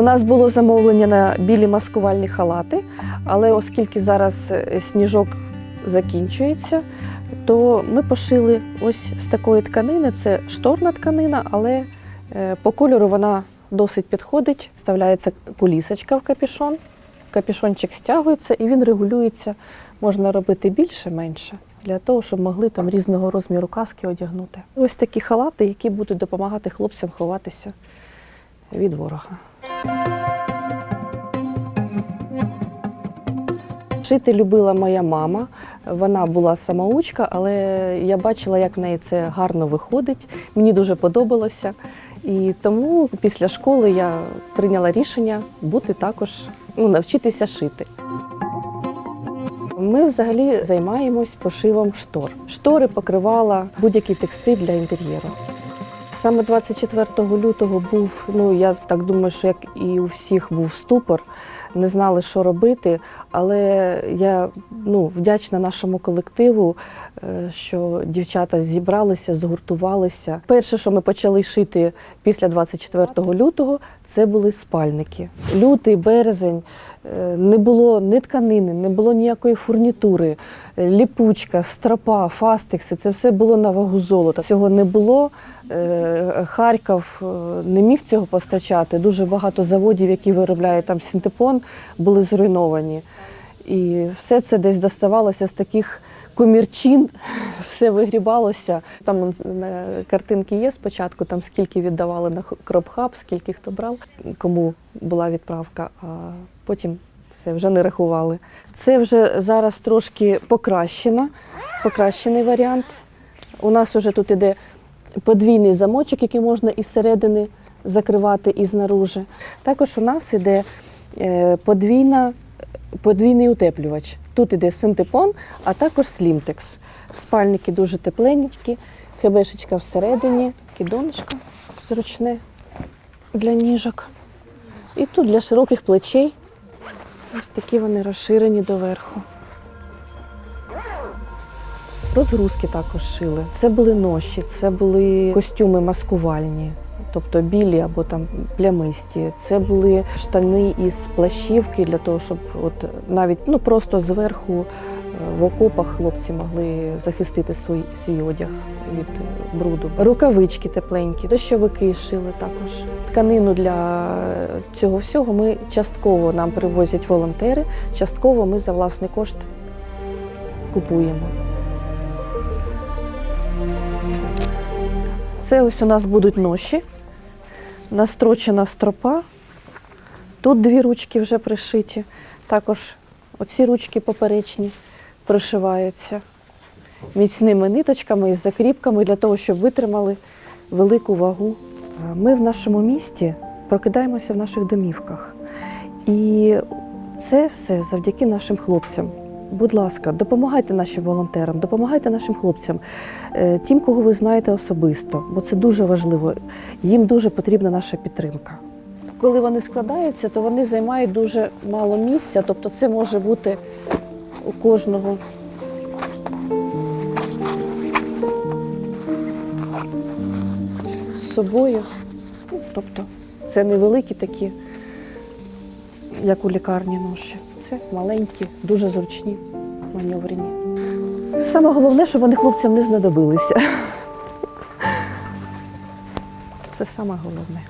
У нас було замовлення на білі маскувальні халати, але оскільки зараз е, сніжок закінчується, то ми пошили ось з такої тканини. Це шторна тканина, але е, по кольору вона досить підходить. Вставляється кулісочка в капюшон, капюшончик стягується і він регулюється. Можна робити більше, менше. Для того, щоб могли там різного розміру каски одягнути. Ось такі халати, які будуть допомагати хлопцям ховатися від ворога. Шити любила моя мама. Вона була самоучка, але я бачила, як в неї це гарно виходить. Мені дуже подобалося. І тому після школи я прийняла рішення бути також, ну, навчитися шити. Ми взагалі займаємось пошивом штор. Штори покривала будь-який текстиль для інтер'єру. Саме 24 лютого був, ну я так думаю, що як і у всіх був ступор, не знали, що робити. Але я ну, вдячна нашому колективу, е, що дівчата зібралися, згуртувалися. Перше, що ми почали шити після 24 лютого, це були спальники. Лютий, березень е, не було ні тканини, не було ніякої фурнітури, ліпучка, стропа, фастекси це все було на вагу золота. Цього не було. Е, Харків не міг цього постачати. Дуже багато заводів, які виробляють там синтепон, були зруйновані. І все це десь доставалося з таких комірчин, все вигрібалося. Там картинки є спочатку, там скільки віддавали на кропхаб, скільки хто брав, кому була відправка, а потім все вже не рахували. Це вже зараз трошки покращено, покращений варіант. У нас вже тут іде подвійний замочок, який можна із середини закривати і знаружи. Також у нас іде е, подвійна, подвійний утеплювач. Тут іде синтепон, а також слімтекс. Спальники дуже тепленькі, хебешечка всередині, кідонечко зручне для ніжок. І тут для широких плечей. Ось такі вони розширені доверху. Розгрузки також шили. Це були ноші, це були костюми маскувальні, тобто білі або там плямисті. Це були штани із плащівки для того, щоб от навіть ну просто зверху е, в окопах хлопці могли захистити свій, свій одяг від бруду. Рукавички тепленькі, дощовики шили також. Тканину для цього всього ми частково нам привозять волонтери, частково ми за власний кошт купуємо. Це ось у нас будуть ноші, настрочена стропа. Тут дві ручки вже пришиті. Також оці ручки поперечні пришиваються міцними ниточками із закріпками для того, щоб витримали велику вагу. Ми в нашому місті прокидаємося в наших домівках. І це все завдяки нашим хлопцям. Будь ласка, допомагайте нашим волонтерам, допомагайте нашим хлопцям, е, тим, кого ви знаєте особисто, бо це дуже важливо. Їм дуже потрібна наша підтримка. Коли вони складаються, то вони займають дуже мало місця, тобто це може бути у кожного. З собою. Ну, Тобто це невеликі такі, як у лікарні ноші. Це маленькі, дуже зручні, маневрені. Саме головне, щоб вони хлопцям не знадобилися. Це саме головне.